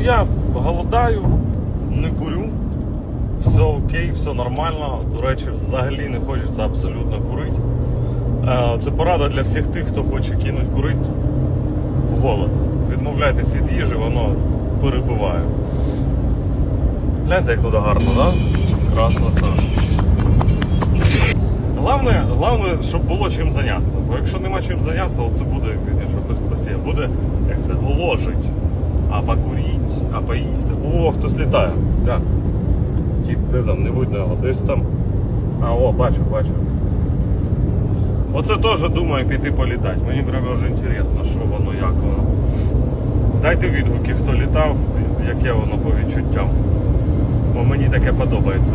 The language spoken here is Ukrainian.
я голодаю, не курю. Все окей, все нормально. До речі, взагалі не хочеться абсолютно курити. Е, Це порада для всіх тих, хто хоче кинути курити голод. Відмовляйтесь від їжі, воно перебиває. Гляньте, як туди гарно, так? Да? Красота. Головне, головне, щоб було чим зайнятися. Бо якщо нема чим зайнятися, це буде, звісно, безпасія. Буде, як це, голожить, а покуріть, а поїсти. О, хтось літає. Да. Тіп, де там, не видно його, десь там. А, о, бачу, бачу. Оце теж думаю піти політати. Мені прямо вже інтересно, що воно, як воно. Дайте відгуки, хто літав, яке воно по відчуттям. Бо мені таке подобається.